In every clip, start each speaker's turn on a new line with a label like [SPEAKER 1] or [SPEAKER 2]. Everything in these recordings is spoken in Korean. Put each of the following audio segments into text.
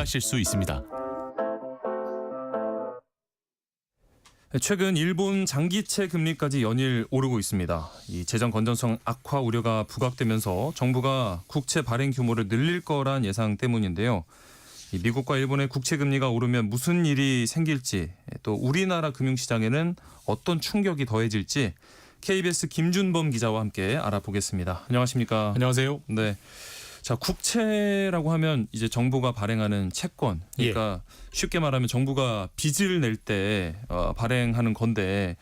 [SPEAKER 1] 하실 수 있습니다.
[SPEAKER 2] 최근 일본 장기채 금리까지 연일 오르고 있습니다. 이 재정 건전성 악화 우려가 부각되면서 정부가 국채 발행 규모를 늘릴 거란 예상 때문인데요. 이 미국과 일본의 국채 금리가 오르면 무슨 일이 생길지 또 우리나라 금융시장에는 어떤 충격이 더해질지 KBS 김준범 기자와 함께 알아보겠습니다. 안녕하십니까?
[SPEAKER 3] 안녕하세요.
[SPEAKER 2] 네. 자, 국채라고 하면 이제 정부가 발행하는 채권. 그러니까 쉽게 말하면 정부가 빚을 낼 때 어, 발행하는 건데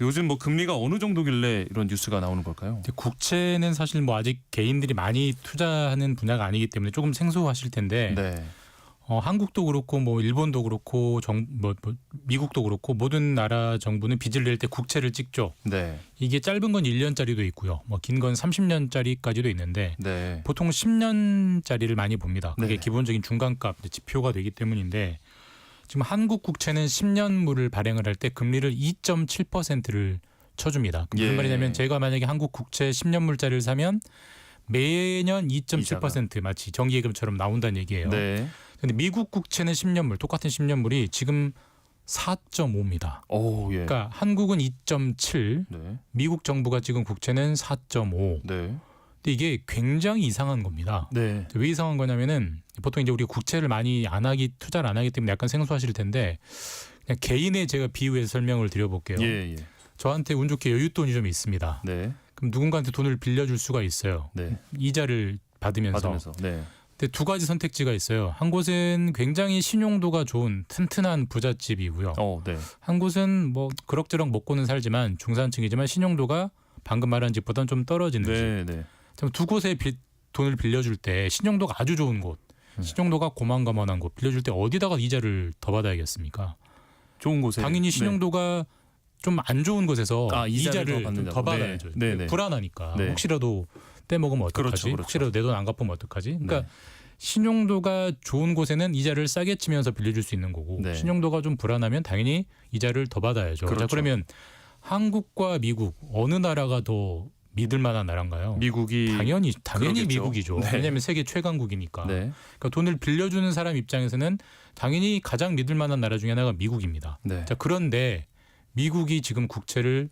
[SPEAKER 2] 요즘 뭐 금리가 어느 정도길래 이런 뉴스가 나오는 걸까요?
[SPEAKER 3] 국채는 사실 뭐 아직 개인들이 많이 투자하는 분야가 아니기 때문에 조금 생소하실 텐데
[SPEAKER 2] 네.
[SPEAKER 3] 어, 한국도 그렇고 뭐 일본도 그렇고 정, 뭐, 뭐 미국도 그렇고 모든 나라 정부는 빚을 낼 때 국채를 찍죠.
[SPEAKER 2] 네.
[SPEAKER 3] 이게 짧은 건 1년짜리도 있고요. 뭐 긴 건 30년짜리까지도 있는데
[SPEAKER 2] 네.
[SPEAKER 3] 보통 10년짜리를 많이 봅니다. 그게
[SPEAKER 2] 네.
[SPEAKER 3] 기본적인 중간값 지표가 되기 때문인데 지금 한국 국채는 10년물을 발행을 할 때 금리를 2.7%를 쳐줍니다. 그 무슨
[SPEAKER 2] 예.
[SPEAKER 3] 말이냐면 제가 만약에 한국 국채 10년물짜리를 사면 매년 2.7% 마치 정기예금처럼 나온다는 얘기예요.
[SPEAKER 2] 네.
[SPEAKER 3] 근데 미국 국채는 10년물 똑같은 10년물이 지금 4.5입니다.
[SPEAKER 2] 오, 예.
[SPEAKER 3] 그러니까 한국은 2.7,
[SPEAKER 2] 네.
[SPEAKER 3] 미국 정부가 지금 국채는 4.5.
[SPEAKER 2] 네.
[SPEAKER 3] 근데 이게 굉장히 이상한 겁니다.
[SPEAKER 2] 네.
[SPEAKER 3] 왜 이상한 거냐면은 보통 이제 우리가 국채를 많이 안 하기 투자를 안 하기 때문에 약간 생소하실 텐데 그냥 개인의 제가 비유해서 설명을 드려볼게요.
[SPEAKER 2] 예, 예.
[SPEAKER 3] 저한테 운 좋게 여윳돈이 좀 있습니다.
[SPEAKER 2] 네.
[SPEAKER 3] 그럼 누군가한테 돈을 빌려줄 수가 있어요.
[SPEAKER 2] 네.
[SPEAKER 3] 이자를 받으면서.
[SPEAKER 2] 받으면서. 네.
[SPEAKER 3] 근데 두 가지 선택지가 있어요. 한 곳은 굉장히 신용도가 좋은 튼튼한 부잣집이고요.
[SPEAKER 2] 어, 네.
[SPEAKER 3] 한 곳은 뭐 그럭저럭 먹고는 살지만 중산층이지만 신용도가 방금 말한 집보다는 좀 떨어지는 집.
[SPEAKER 2] 네, 네.
[SPEAKER 3] 그럼 두 곳에 빚, 돈을 빌려줄 때 신용도가 아주 좋은 곳,
[SPEAKER 2] 음.
[SPEAKER 3] 신용도가 고만고만한 곳 빌려줄 때 어디다가 이자를 더 받아야겠습니까?
[SPEAKER 2] 좋은 곳에
[SPEAKER 3] 당연히
[SPEAKER 2] 네.
[SPEAKER 3] 신용도가 좀안 좋은 곳에서
[SPEAKER 2] 아, 이자를 더
[SPEAKER 3] 이자를
[SPEAKER 2] 받는다고.
[SPEAKER 3] 더 받아야죠.
[SPEAKER 2] 네, 네, 네.
[SPEAKER 3] 불안하니까
[SPEAKER 2] 네.
[SPEAKER 3] 혹시라도 떼먹으면 어떡하지?
[SPEAKER 2] 그렇죠, 그렇죠.
[SPEAKER 3] 혹시라도 내 돈 안 갚으면 어떡하지? 그러니까
[SPEAKER 2] 네.
[SPEAKER 3] 신용도가 좋은 곳에는 이자를 싸게 치면서 빌려줄 수 있는 거고
[SPEAKER 2] 네.
[SPEAKER 3] 신용도가 좀 불안하면 당연히 이자를 더 받아야죠.
[SPEAKER 2] 그렇죠.
[SPEAKER 3] 자, 그러면 한국과 미국 어느 나라가 더 믿을 만한 나라인가요?
[SPEAKER 2] 미국이
[SPEAKER 3] 당연히 당연히
[SPEAKER 2] 그러겠죠.
[SPEAKER 3] 미국이죠.
[SPEAKER 2] 네.
[SPEAKER 3] 왜냐하면 세계 최강국이니까.
[SPEAKER 2] 네.
[SPEAKER 3] 그러니까 돈을 빌려주는 사람 입장에서는 당연히 가장 믿을 만한 나라 중에 하나가 미국입니다.
[SPEAKER 2] 네.
[SPEAKER 3] 자 그런데 미국이 지금 국채를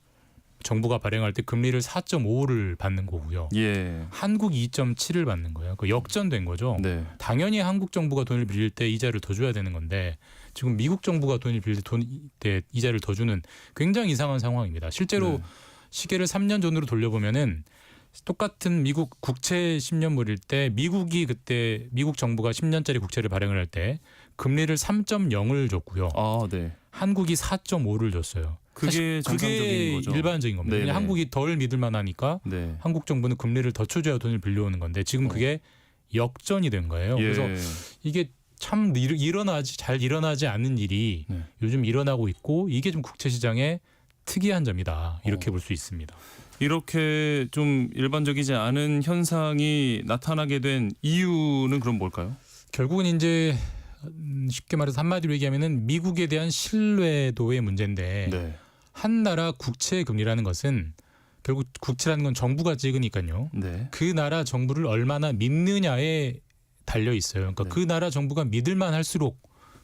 [SPEAKER 3] 정부가 발행할 때 금리를 4.5를 받는 거고요.
[SPEAKER 2] 예.
[SPEAKER 3] 한국 2.7을 받는 거예요. 그 역전된 거죠.
[SPEAKER 2] 네.
[SPEAKER 3] 당연히 한국 정부가 돈을 빌릴 때 이자를 더 줘야 되는 건데 지금 미국 정부가 돈을 빌릴 때, 돈, 때 이자를 더 주는 굉장히 이상한 상황입니다. 실제로
[SPEAKER 2] 네.
[SPEAKER 3] 시계를 3년 전으로 돌려보면은 똑같은 미국 국채 10년물일 때 미국이 그때 미국 정부가 10년짜리 국채를 발행을 할 때 금리를 3.0을 줬고요.
[SPEAKER 2] 아, 네.
[SPEAKER 3] 한국이 4.5를 줬어요.
[SPEAKER 2] 그게 정상적인 거죠.
[SPEAKER 3] 일반적인 겁니다.
[SPEAKER 2] 네네.
[SPEAKER 3] 왜냐하면 한국이 덜 믿을 만하니까
[SPEAKER 2] 네.
[SPEAKER 3] 한국 정부는 금리를 더 쳐줘야 돈을 빌려오는 건데 지금 그게 역전이 된 거예요.
[SPEAKER 2] 예.
[SPEAKER 3] 그래서 이게 참 일- 일어나지 잘 일어나지 않는 일이
[SPEAKER 2] 네.
[SPEAKER 3] 요즘 일어나고 있고 이게 좀 국채 시장의 특이한 점이다 이렇게
[SPEAKER 2] 어.
[SPEAKER 3] 볼수 있습니다.
[SPEAKER 2] 이렇게 좀 일반적이지 않은 현상이 나타나게 된 이유는 그럼 뭘까요?
[SPEAKER 3] 결국은 이제 음, 쉽게 말해서 한마디로 얘기하면은 미국에 대한 신뢰도의 문제인데
[SPEAKER 2] 네.
[SPEAKER 3] 한 나라 국채 금리라는 것은 결국 국채라는 건 정부가 찍으니까요.
[SPEAKER 2] 네.
[SPEAKER 3] 그 나라 정부를 얼마나 믿느냐에 달려 있어요. 그러니까
[SPEAKER 2] 네.
[SPEAKER 3] 그 나라 정부가 믿을만 할수록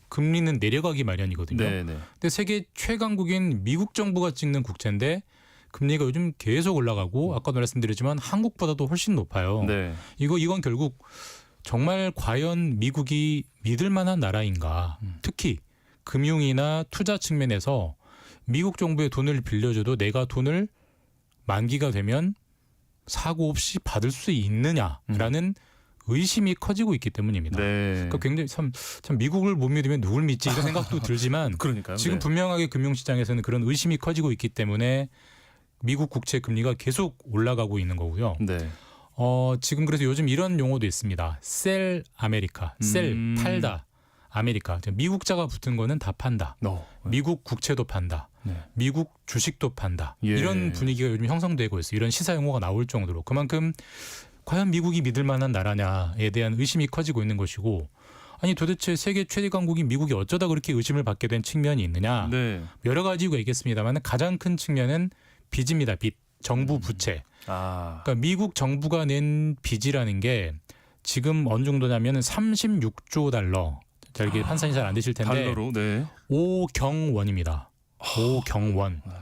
[SPEAKER 3] 금리는 내려가기 마련이거든요.
[SPEAKER 2] 네, 네.
[SPEAKER 3] 근데 세계 최강국인 미국 정부가 찍는 국채인데 금리가 요즘 계속 올라가고 아까 말씀드렸지만 한국보다도 훨씬 높아요.
[SPEAKER 2] 네.
[SPEAKER 3] 이거 이건 결국 정말 과연 미국이 믿을 만한 나라인가?
[SPEAKER 2] 음.
[SPEAKER 3] 특히 금융이나 투자 측면에서 미국 정부에 돈을 빌려줘도 내가 돈을 만기가 되면 사고 없이 받을 수 있느냐라는 의심이 커지고 있기 때문입니다.
[SPEAKER 2] 음. 네.
[SPEAKER 3] 그러니까 굉장히 참, 참 미국을 못 믿으면 누굴 믿지 이런 생각도 들지만
[SPEAKER 2] 그러니까요.
[SPEAKER 3] 지금
[SPEAKER 2] 네.
[SPEAKER 3] 분명하게 금융시장에서는 그런 의심이 커지고 있기 때문에 미국 국채 금리가 계속 올라가고 있는 거고요.
[SPEAKER 2] 네.
[SPEAKER 3] 어, 지금 그래서 요즘 이런 용어도 있습니다. 셀 아메리카, 셀
[SPEAKER 2] 음.
[SPEAKER 3] 팔다 아메리카. 미국자가 붙은 거는 다 판다.
[SPEAKER 2] 어.
[SPEAKER 3] 미국 국채도 판다.
[SPEAKER 2] 네.
[SPEAKER 3] 미국 주식도 판다.
[SPEAKER 2] 예.
[SPEAKER 3] 이런 분위기가 요즘 형성되고 있어요. 이런 시사 용어가 나올 정도로 그만큼 과연 미국이 믿을 만한 나라냐에 대한 의심이 커지고 있는 것이고 아니 도대체 세계 최대 강국인 미국이 어쩌다 그렇게 의심을 받게 된 측면이 있느냐
[SPEAKER 2] 네.
[SPEAKER 3] 여러 가지 이유가 있겠습니다만 가장 큰 측면은 빚입니다. 빚, 정부 부채.
[SPEAKER 2] 아.
[SPEAKER 3] 그러니까 미국 정부가 낸 빚이라는 게 지금 어느 정도냐면 36조 달러. 잘 이게 환산이 잘 안 되실 텐데
[SPEAKER 2] 달러로 네.
[SPEAKER 3] 오경원입니다. 오경원.
[SPEAKER 2] 네.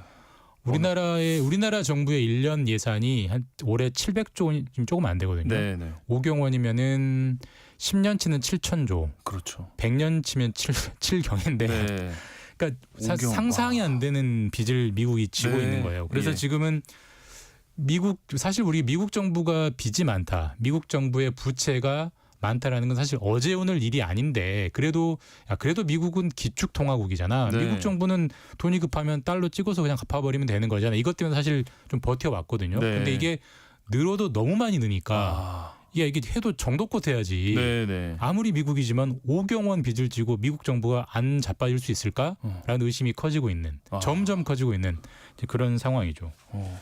[SPEAKER 3] 우리나라의 우리나라 정부의 1년 예산이 한 올해 700조 원 지금 조금 안 되거든요.
[SPEAKER 2] 네, 네.
[SPEAKER 3] 오경원이면은 10년 치는 7천조,
[SPEAKER 2] 그렇죠.
[SPEAKER 3] 100년 치면 7, 7경인데
[SPEAKER 2] 네.
[SPEAKER 3] 그러니까 사-
[SPEAKER 2] 오경,
[SPEAKER 3] 상상이
[SPEAKER 2] 와.
[SPEAKER 3] 안 되는 빚을 미국이 지고
[SPEAKER 2] 네.
[SPEAKER 3] 있는 거예요. 그래서
[SPEAKER 2] 예.
[SPEAKER 3] 지금은 미국 사실 우리 미국 정부가 빚이 많다. 미국 정부의 부채가 많다라는 건 사실 어제 오늘 일이 아닌데 그래도 야 그래도 미국은 기축 통화국이잖아.
[SPEAKER 2] 네.
[SPEAKER 3] 미국 정부는 돈이 급하면 달러 찍어서 그냥 갚아버리면 되는 거잖아. 이것 때문에 사실 좀 버텨왔거든요.
[SPEAKER 2] 네.
[SPEAKER 3] 근데 이게 늘어도 너무 많이 느니까
[SPEAKER 2] 아.
[SPEAKER 3] 야 이게 해도 정도껏 해야지.
[SPEAKER 2] 네, 네.
[SPEAKER 3] 아무리 미국이지만 5경 원 빚을 지고 미국 정부가 안 자빠질 수 있을까라는
[SPEAKER 2] 어.
[SPEAKER 3] 의심이 커지고 있는
[SPEAKER 2] 아.
[SPEAKER 3] 점점 커지고 있는 그런 상황이죠.
[SPEAKER 2] 어.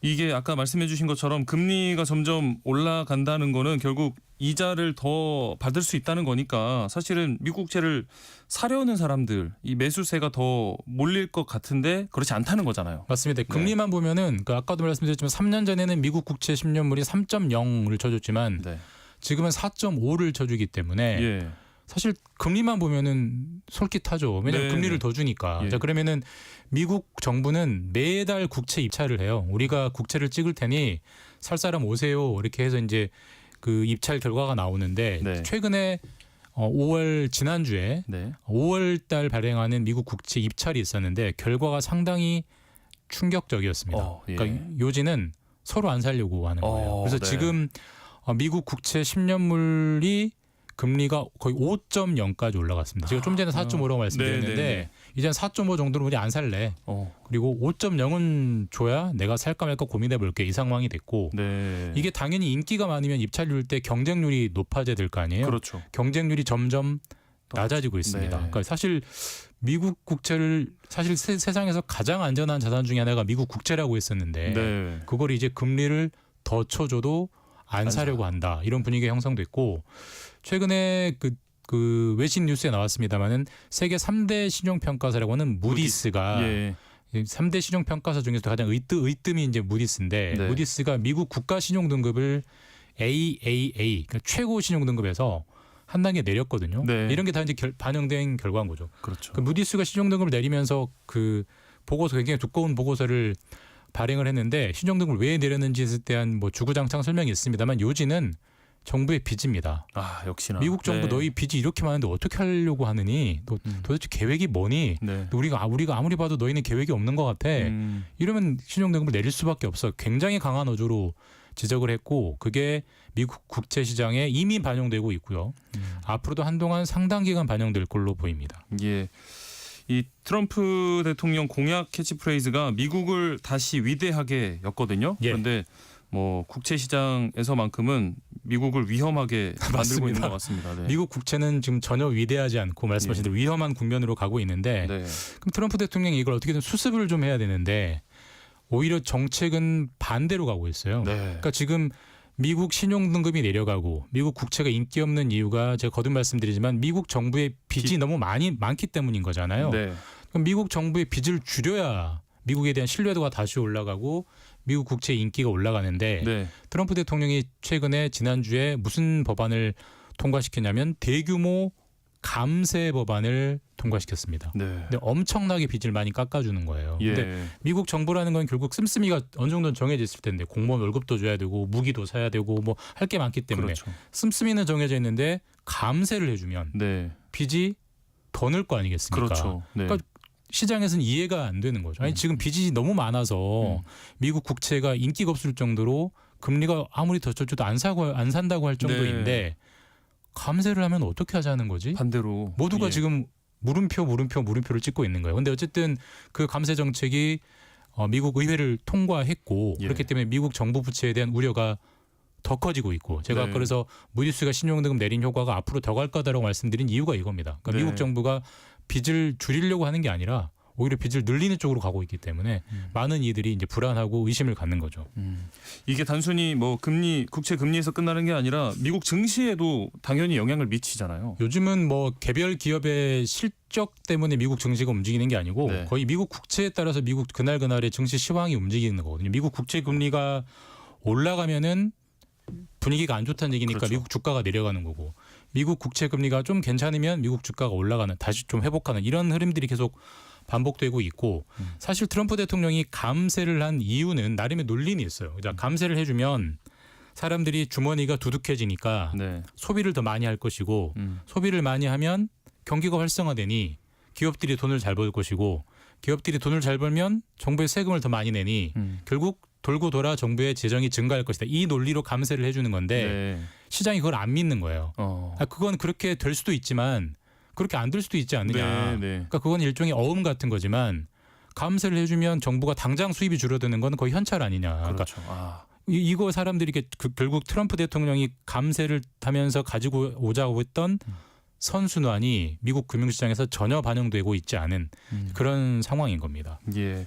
[SPEAKER 2] 이게 아까 말씀해 주신 것처럼 금리가 점점 올라간다는 거는 결국 이자를 더 받을 수 있다는 거니까 사실은 미국채를 사려는 사람들 이 매수세가 더 몰릴 것 같은데 그렇지 않다는 거잖아요.
[SPEAKER 3] 맞습니다.
[SPEAKER 2] 네.
[SPEAKER 3] 금리만 보면은 그 아까도 말씀드렸지만 3년 전에는 미국 국채 10년물이 3.0을 쳐줬지만
[SPEAKER 2] 네.
[SPEAKER 3] 지금은 4.5를 쳐주기 때문에
[SPEAKER 2] 예.
[SPEAKER 3] 사실 금리만 보면은 솔깃하죠. 왜냐하면
[SPEAKER 2] 네,
[SPEAKER 3] 금리를
[SPEAKER 2] 네.
[SPEAKER 3] 더 주니까.
[SPEAKER 2] 예.
[SPEAKER 3] 자 그러면은 미국 정부는 매달 국채 입찰을 해요. 우리가 국채를 찍을 테니 살 사람 오세요. 이렇게 해서 이제 그 입찰 결과가 나오는데
[SPEAKER 2] 네.
[SPEAKER 3] 최근에 어, 5월 지난주에
[SPEAKER 2] 네.
[SPEAKER 3] 5월 달 발행하는 미국 국채 입찰이 있었는데 결과가 상당히 충격적이었습니다.
[SPEAKER 2] 어, 예.
[SPEAKER 3] 그러니까 요지는 서로 안 살려고 하는 거예요.
[SPEAKER 2] 어,
[SPEAKER 3] 그래서
[SPEAKER 2] 네.
[SPEAKER 3] 지금 어, 미국 국채 10년물이 금리가 거의 5.0까지 올라갔습니다. 제가 좀 전에 4.5라고 말씀드렸는데
[SPEAKER 2] 네, 네, 네.
[SPEAKER 3] 이젠 4.5 정도는 우리 안 살래.
[SPEAKER 2] 어.
[SPEAKER 3] 그리고 5.0은 줘야 내가 살까 말까 고민해 볼게 이 상황이 됐고
[SPEAKER 2] 네.
[SPEAKER 3] 이게 당연히 인기가 많으면 입찰률 때 경쟁률이 높아져야 될 거 아니에요.
[SPEAKER 2] 그렇죠.
[SPEAKER 3] 경쟁률이 점점 낮아지고 있습니다.
[SPEAKER 2] 네.
[SPEAKER 3] 그러니까 사실 미국 국채를 사실 세, 세상에서 가장 안전한 자산 중에 하나가 미국 국채라고 했었는데
[SPEAKER 2] 네.
[SPEAKER 3] 그걸 이제 금리를 더 쳐줘도
[SPEAKER 2] 안안
[SPEAKER 3] 사려고 한다 이런 분위기가 형성됐고 최근에 그, 그 외신 뉴스에 나왔습니다마는 세계 3대 신용 평가사라고 하는 무디스가
[SPEAKER 2] 예.
[SPEAKER 3] 3대 신용 평가사 중에서 가장 의뜸, 의뜸이 이제 무디스인데
[SPEAKER 2] 네.
[SPEAKER 3] 무디스가 미국 국가 신용 등급을 AAA 그러니까 최고 신용 등급에서 한 단계 내렸거든요.
[SPEAKER 2] 네.
[SPEAKER 3] 이런 게 다 이제 결- 반영된 결과인 거죠.
[SPEAKER 2] 그렇죠.
[SPEAKER 3] 그 무디스가 신용 등급을 내리면서 그 보고서 굉장히 두꺼운 보고서를 발행을 했는데 신용 등급을 왜 내렸는지에 대한 뭐 주구장창 설명이 있습니다만 요지는 정부의 빚입니다.
[SPEAKER 2] 아, 역시나.
[SPEAKER 3] 미국 정부
[SPEAKER 2] 네.
[SPEAKER 3] 너희 빚이 이렇게 많은데 어떻게 하려고 하느니 너
[SPEAKER 2] 음.
[SPEAKER 3] 도대체 계획이 뭐니?
[SPEAKER 2] 네.
[SPEAKER 3] 우리가 아- 우리가 아무리 봐도 너희는 계획이 없는 것 같아.
[SPEAKER 2] 음.
[SPEAKER 3] 이러면 신용 등급을 내릴 수밖에 없어. 굉장히 강한 어조로 지적을 했고 그게 미국 국채 시장에 이미 반영되고 있고요.
[SPEAKER 2] 음.
[SPEAKER 3] 앞으로도 한동안 상당 기간 반영될 걸로 보입니다.
[SPEAKER 2] 예. 이 트럼프 대통령 공약 캐치프레이즈가 미국을 다시 위대하게 였거든요.
[SPEAKER 3] 예.
[SPEAKER 2] 그런데 뭐 국채 시장에서만큼은 미국을 위험하게 만들고. 있는 것 같습니다. 네.
[SPEAKER 3] 미국 국채는 지금 전혀 위대하지 않고 말씀하신
[SPEAKER 2] 예.
[SPEAKER 3] 대로 위험한 국면으로 가고 있는데
[SPEAKER 2] 네.
[SPEAKER 3] 그럼 트럼프 대통령이 이걸 어떻게든 수습을 좀 해야 되는데 오히려 정책은 반대로 가고 있어요.
[SPEAKER 2] 네.
[SPEAKER 3] 그러니까 지금 미국 신용 등급이 내려가고 미국 국채가 인기 없는 이유가 제가 거듭 말씀드리지만 미국 정부의 빚이
[SPEAKER 2] 빚.
[SPEAKER 3] 너무 많이 많기 때문인 거잖아요.
[SPEAKER 2] 네.
[SPEAKER 3] 그럼 미국 정부의 빚을 줄여야 미국에 대한 신뢰도가 다시 올라가고 미국 국채 인기가 올라가는데
[SPEAKER 2] 네.
[SPEAKER 3] 트럼프 대통령이 최근에 지난주에 무슨 법안을 통과시켰냐면 대규모 감세 법안을 통과시켰습니다.
[SPEAKER 2] 네.
[SPEAKER 3] 근데 엄청나게 빚을 많이 깎아주는 거예요.
[SPEAKER 2] 예.
[SPEAKER 3] 근데 미국 정부라는 건 결국 씀씀이가 어느 정도는 정해져 있을 텐데 공무원 월급도 줘야 되고 무기도 사야 되고 뭐 할 게 많기 때문에
[SPEAKER 2] 그렇죠.
[SPEAKER 3] 씀씀이는 정해져 있는데 감세를 해주면
[SPEAKER 2] 네.
[SPEAKER 3] 빚이 더 늘 거 아니겠습니까?
[SPEAKER 2] 그렇죠. 네.
[SPEAKER 3] 그러니까 시장에서는 이해가 안 되는 거죠. 아니
[SPEAKER 2] 음.
[SPEAKER 3] 지금 빚이 너무 많아서
[SPEAKER 2] 음.
[SPEAKER 3] 미국 국채가 인기가 없을 정도로 금리가 아무리 더 쳐줘도 안 사고 안 산다고 할 정도인데 감세를 하면 어떻게 하자는 거지?
[SPEAKER 2] 반대로
[SPEAKER 3] 모두가
[SPEAKER 2] 예.
[SPEAKER 3] 지금 물음표 물음표 물음표를 찍고 있는 거예요. 근데 어쨌든 그 감세 정책이 어, 미국 의회를 통과했고
[SPEAKER 2] 예.
[SPEAKER 3] 그렇기 때문에 미국 정부 부채에 대한 우려가 더 커지고 있고 제가
[SPEAKER 2] 네.
[SPEAKER 3] 그래서 무디스가 신용등급 내린 효과가 앞으로 더 갈 거다라고 말씀드린 이유가 이겁니다. 그러니까
[SPEAKER 2] 네.
[SPEAKER 3] 미국 정부가 빚을 줄이려고 하는 게 아니라 오히려 빚을 늘리는 쪽으로 가고 있기 때문에
[SPEAKER 2] 음.
[SPEAKER 3] 많은 이들이 이제 불안하고 의심을 갖는 거죠.
[SPEAKER 2] 음. 이게 단순히 뭐 금리 국채 금리에서 끝나는 게 아니라 미국 증시에도 당연히 영향을 미치잖아요.
[SPEAKER 3] 요즘은 뭐 개별 기업의 실적 때문에 미국 증시가 움직이는 게 아니고
[SPEAKER 2] 네.
[SPEAKER 3] 거의 미국 국채에 따라서 미국 그날 그날의 증시 시황이 움직이는 거거든요. 미국 국채 금리가 올라가면은 분위기가 안 좋다는 얘기니까
[SPEAKER 2] 그렇죠.
[SPEAKER 3] 미국 주가가 내려가는 거고 미국 국채 금리가 좀 괜찮으면 미국 주가가 올라가는 다시 좀 회복하는 이런 흐름들이 계속 반복되고 있고
[SPEAKER 2] 음.
[SPEAKER 3] 사실 트럼프 대통령이 감세를 한 이유는 나름의 논리는 있어요.
[SPEAKER 2] 음.
[SPEAKER 3] 그러니까 감세를 해주면 사람들이 주머니가 두둑해지니까
[SPEAKER 2] 네.
[SPEAKER 3] 소비를 더 많이 할 것이고
[SPEAKER 2] 음.
[SPEAKER 3] 소비를 많이 하면 경기가 활성화되니 기업들이 돈을 잘 벌 것이고 기업들이 돈을 잘 벌면 정부에 세금을 더 많이 내니
[SPEAKER 2] 음.
[SPEAKER 3] 결국 돌고 돌아 정부의 재정이 증가할 것이다. 이 논리로 감세를 해주는 건데
[SPEAKER 2] 네.
[SPEAKER 3] 시장이 그걸 안 믿는 거예요.
[SPEAKER 2] 어.
[SPEAKER 3] 아, 그건 그렇게 될 수도 있지만 그렇게 안 될 수도 있지 않느냐.
[SPEAKER 2] 네, 네.
[SPEAKER 3] 그러니까 그건 일종의 어음 같은 거지만 감세를 해주면 정부가 당장 수입이 줄어드는 건 거의 현찰 아니냐. 그러니까
[SPEAKER 2] 그렇죠. 아.
[SPEAKER 3] 이, 이거 사람들이 이게 그- 결국 트럼프 대통령이 감세를 하면서 가지고 오자고 했던
[SPEAKER 2] 음.
[SPEAKER 3] 선순환이 미국 금융시장에서 전혀 반영되고 있지 않은
[SPEAKER 2] 음.
[SPEAKER 3] 그런 상황인 겁니다.
[SPEAKER 2] 예.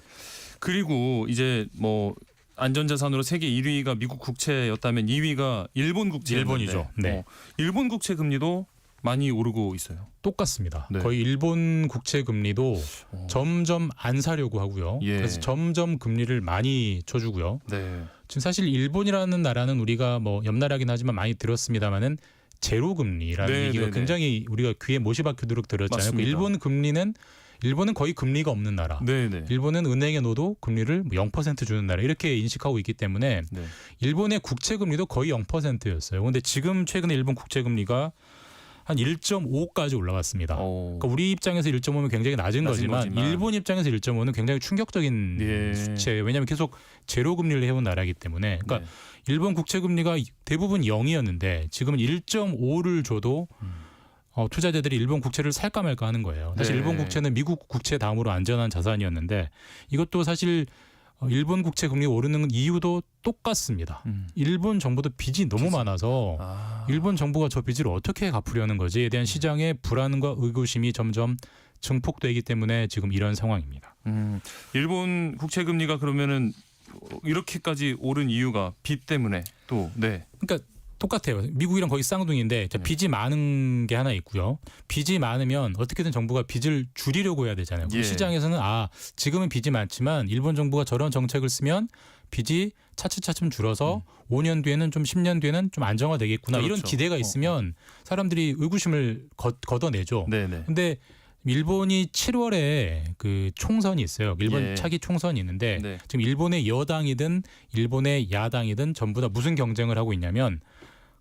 [SPEAKER 2] 그리고 이제 뭐 안전자산으로 세계 1위가 미국 국채였다면 2위가 일본 국채.
[SPEAKER 3] 일본이죠. 네.
[SPEAKER 2] 일본 국채 금리도 많이 오르고 있어요.
[SPEAKER 3] 똑같습니다.
[SPEAKER 2] 네.
[SPEAKER 3] 거의 일본 국채 금리도
[SPEAKER 2] 어.
[SPEAKER 3] 점점 안 사려고 하고요.
[SPEAKER 2] 예.
[SPEAKER 3] 그래서 점점 금리를 많이 쳐주고요.
[SPEAKER 2] 네.
[SPEAKER 3] 지금 사실 일본이라는 나라는 우리가 뭐 옆나라긴 하지만 많이 들었습니다만은 제로 금리라는
[SPEAKER 2] 네,
[SPEAKER 3] 얘기가
[SPEAKER 2] 네, 네.
[SPEAKER 3] 굉장히 우리가 귀에 못이 박히도록 들었잖아요. 그. 일본 금리는 일본은 거의 금리가 없는 나라.
[SPEAKER 2] 네, 네.
[SPEAKER 3] 일본은 은행에 넣어도 금리를 0% 주는 나라 이렇게 인식하고 있기 때문에
[SPEAKER 2] 네.
[SPEAKER 3] 일본의 국채 금리도 거의 0%였어요. 근데 지금 최근에 일본 국채 금리가 한 1.5까지 올라갔습니다.
[SPEAKER 2] 어.
[SPEAKER 3] 그러니까 우리 입장에서 1.5면 굉장히 낮은,
[SPEAKER 2] 낮은
[SPEAKER 3] 거지만,
[SPEAKER 2] 거지만.
[SPEAKER 3] 일본 입장에서 1.5는 굉장히 충격적인
[SPEAKER 2] 예.
[SPEAKER 3] 수치예요. 왜냐하면 계속 제로 금리를 해온 나라이기 때문에. 그러니까
[SPEAKER 2] 네.
[SPEAKER 3] 일본 국채 금리가 대부분 0이었는데 지금은 1.5를 줘도
[SPEAKER 2] 음.
[SPEAKER 3] 어, 투자자들이 일본 국채를 살까 말까 하는 거예요. 사실
[SPEAKER 2] 네.
[SPEAKER 3] 일본 국채는 미국 국채 다음으로 안전한 자산이었는데 이것도 사실 어, 일본 국채 금리 오르는 이유도 똑같습니다.
[SPEAKER 2] 음.
[SPEAKER 3] 일본 정부도 빚이 너무
[SPEAKER 2] 빚이.
[SPEAKER 3] 많아서
[SPEAKER 2] 아.
[SPEAKER 3] 일본 정부가 저 빚을 어떻게 갚으려는 거지에 대한 시장의 불안과 의구심이 점점 증폭되기 때문에 지금 이런 상황입니다.
[SPEAKER 2] 음. 일본 국채 금리가 그러면은 이렇게까지 오른 이유가 빚 때문에 또 네.
[SPEAKER 3] 그러니까 똑같아요. 미국이랑 거의 쌍둥이인데 자,
[SPEAKER 2] 네.
[SPEAKER 3] 빚이 많은 게 하나 있고요. 빚이 많으면 어떻게든 정부가 빚을 줄이려고 해야 되잖아요.
[SPEAKER 2] 예.
[SPEAKER 3] 시장에서는 아 지금은 빚이 많지만 일본 정부가 저런 정책을 쓰면 빚이 차츰차츰 줄어서 5년 뒤에는 좀 10년 뒤에는 좀 안정화되겠구나 이런
[SPEAKER 2] 음. 그렇죠.
[SPEAKER 3] 기대가
[SPEAKER 2] 어,
[SPEAKER 3] 있으면 사람들이 의구심을 걷, 걷어내죠.
[SPEAKER 2] 네, 네.
[SPEAKER 3] 근데 일본이 7월에 그 총선이 있어요. 일본
[SPEAKER 2] 예.
[SPEAKER 3] 차기 총선이 있는데
[SPEAKER 2] 네.
[SPEAKER 3] 지금 일본의 여당이든 일본의 야당이든 전부 다 무슨 경쟁을 하고 있냐면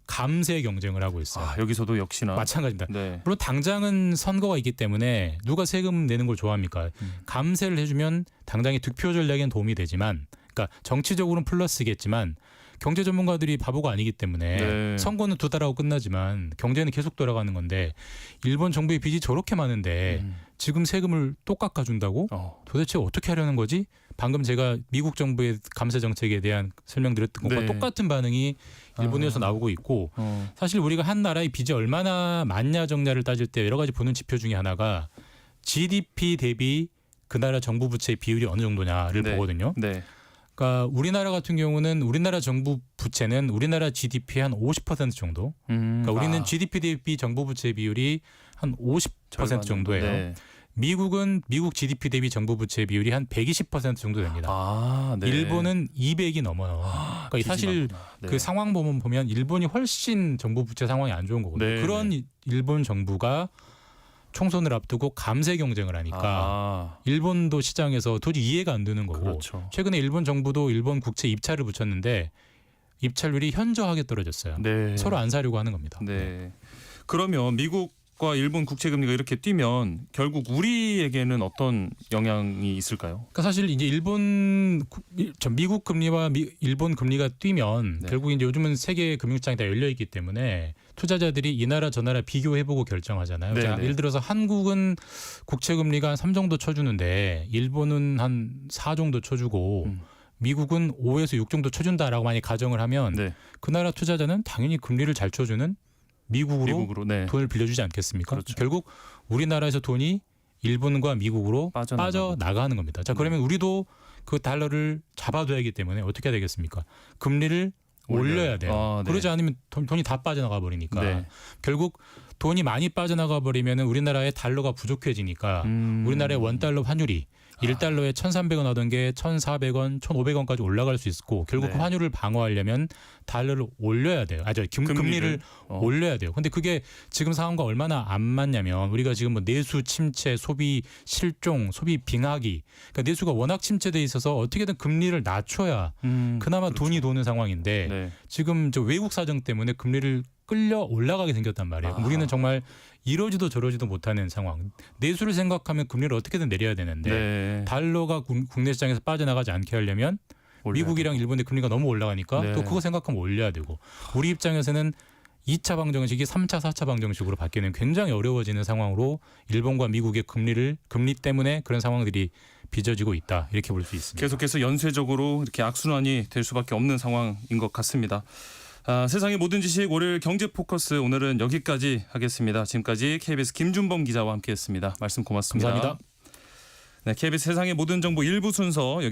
[SPEAKER 3] 감세 경쟁을 하고 있어요.
[SPEAKER 2] 아, 여기서도 역시나
[SPEAKER 3] 마찬가지입니다.
[SPEAKER 2] 네.
[SPEAKER 3] 물론 당장은 선거가 있기 때문에 누가 세금 내는 걸 좋아합니까?
[SPEAKER 2] 음.
[SPEAKER 3] 감세를 해주면 당장의 득표 전략엔 도움이 되지만, 그러니까 정치적으로는 플러스겠지만 경제 전문가들이 바보가 아니기 때문에
[SPEAKER 2] 네.
[SPEAKER 3] 선거는 두 달하고 끝나지만 경제는 계속 돌아가는 건데 일본 정부의 빚이 저렇게 많은데
[SPEAKER 2] 음.
[SPEAKER 3] 지금 세금을 또 깎아준다고
[SPEAKER 2] 어.
[SPEAKER 3] 도대체 어떻게 하려는 거지? 방금 제가 미국 정부의 감세 정책에 대한 설명드렸던 것과
[SPEAKER 2] 네.
[SPEAKER 3] 똑같은 반응이 일본에서
[SPEAKER 2] 아.
[SPEAKER 3] 나오고 있고
[SPEAKER 2] 어.
[SPEAKER 3] 사실 우리가 한 나라의 빚이 얼마나 많냐 적냐를 따질 때 여러 가지 보는 지표 중에 하나가 GDP 대비 그 나라 정부 부채의 비율이 어느 정도냐를
[SPEAKER 2] 네.
[SPEAKER 3] 보거든요.
[SPEAKER 2] 네.
[SPEAKER 3] 그러니까 우리나라 같은 경우는 우리나라 정부 부채는 우리나라 GDP의 한50% 정도.
[SPEAKER 2] 음.
[SPEAKER 3] 그러니까 우리는
[SPEAKER 2] 아,
[SPEAKER 3] GDP 대비 정부 부채 비율이 한 50%
[SPEAKER 2] 절반
[SPEAKER 3] 정도예요.
[SPEAKER 2] 네.
[SPEAKER 3] 미국은 미국 GDP 대비 정부 부채 비율이 한 120% 정도 됩니다.
[SPEAKER 2] 아, 네.
[SPEAKER 3] 일본은 200이 넘어요. 그러니까
[SPEAKER 2] 빚이
[SPEAKER 3] 사실.
[SPEAKER 2] 네.
[SPEAKER 3] 그 상황 보면 보면 일본이 훨씬 정부 부채 상황이 안 좋은 거거든요.
[SPEAKER 2] 네,
[SPEAKER 3] 그런 이- 일본 정부가 총선을 앞두고 감세 경쟁을 하니까
[SPEAKER 2] 아,
[SPEAKER 3] 일본도 시장에서 도저히 이해가 안 되는 거고
[SPEAKER 2] 그렇죠.
[SPEAKER 3] 최근에 일본 정부도 일본 국채 입찰을 붙였는데 입찰률이 현저하게 떨어졌어요.
[SPEAKER 2] 네.
[SPEAKER 3] 서로 안 사려고 하는 겁니다.
[SPEAKER 2] 네. 그러면 미국 과 일본 국채 금리가 이렇게 뛰면 결국 우리에게는 어떤 영향이 있을까요?
[SPEAKER 3] 그러니까 사실 이제 일본 저 미국 금리와 미- 일본 금리가 뛰면
[SPEAKER 2] 네.
[SPEAKER 3] 결국 이제 요즘은 세계 금융시장이 다 열려 있기 때문에 투자자들이 이 나라 저 나라 비교해 보고 결정하잖아요.
[SPEAKER 2] 네,
[SPEAKER 3] 자,
[SPEAKER 2] 네.
[SPEAKER 3] 예를 들어서 한국은 국채 금리가 한3 정도 쳐주는데 일본은 한4 정도 쳐주고
[SPEAKER 2] 음.
[SPEAKER 3] 미국은 5에서 6 정도 쳐준다라고 만약 가정을 하면
[SPEAKER 2] 네.
[SPEAKER 3] 그 나라 투자자는 당연히 금리를 잘 쳐주는 미국으로
[SPEAKER 2] 미국으로 네.
[SPEAKER 3] 돈을 빌려주지 않겠습니까?
[SPEAKER 2] 그렇죠.
[SPEAKER 3] 결국 우리나라에서 돈이 일본과 미국으로
[SPEAKER 2] 빠져나가고.
[SPEAKER 3] 빠져 나가는 겁니다. 자, 그러면 우리도 그 달러를 잡아둬야기 때문에 어떻게 해야 되겠습니까? 금리를. 올려야 돼요.
[SPEAKER 2] 아, 네.
[SPEAKER 3] 그러지 않으면 돈, 돈이 다 빠져나가 버리니까
[SPEAKER 2] 네.
[SPEAKER 3] 결국 돈이 많이 빠져나가 버리면 우리나라의 달러가 부족해지니까
[SPEAKER 2] 음.
[SPEAKER 3] 우리나라의 원 달러 환율이 1달러에 1,300원 하던 게 1,400원, 1,500원까지 올라갈 수 있고 결국
[SPEAKER 2] 네.
[SPEAKER 3] 환율을 방어하려면 달러를 올려야 돼요. 아저 금리를,
[SPEAKER 2] 금리를. 어.
[SPEAKER 3] 올려야 돼요. 근데 그게 지금 상황과 얼마나 안 맞냐면 우리가 지금 뭐 내수 침체, 소비 실종, 소비 빙하기. 그러니까 내수가 워낙 침체돼 있어서 어떻게든 금리를 낮춰야
[SPEAKER 2] 음,
[SPEAKER 3] 그나마 돈이 도는 상황인데
[SPEAKER 2] 네.
[SPEAKER 3] 지금 저 외국 사정 때문에 금리를 끌려 올라가게 생겼단 말이에요.
[SPEAKER 2] 아하.
[SPEAKER 3] 우리는 정말 이러지도 저러지도 못하는 상황. 내수를 생각하면 금리를 어떻게든 내려야 되는데
[SPEAKER 2] 네.
[SPEAKER 3] 달러가 국- 국내 시장에서 빠져나가지 않게 하려면 미국이랑 일본의 금리가 너무 올라가니까
[SPEAKER 2] 네.
[SPEAKER 3] 또 그거 생각하면 올려야 되고 우리 입장에서는 2차 방정식이 3차, 4차 방정식으로 바뀌는 굉장히 어려워지는 상황으로 일본과 미국의 금리를 금리 때문에 그런 상황들이 빚어지고 있다 이렇게 볼 수 있습니다.
[SPEAKER 2] 계속해서 연쇄적으로 이렇게 악순환이 될 수밖에 없는 상황인 것 같습니다. 아, 세상의 모든 지식 월요일 경제 포커스 오늘은 여기까지 하겠습니다. 지금까지 KBS 김준범 기자와 함께했습니다. 말씀 고맙습니다.
[SPEAKER 3] 감사합니다.
[SPEAKER 2] 네, KBS 세상의 모든 정보 일부 순서 여기서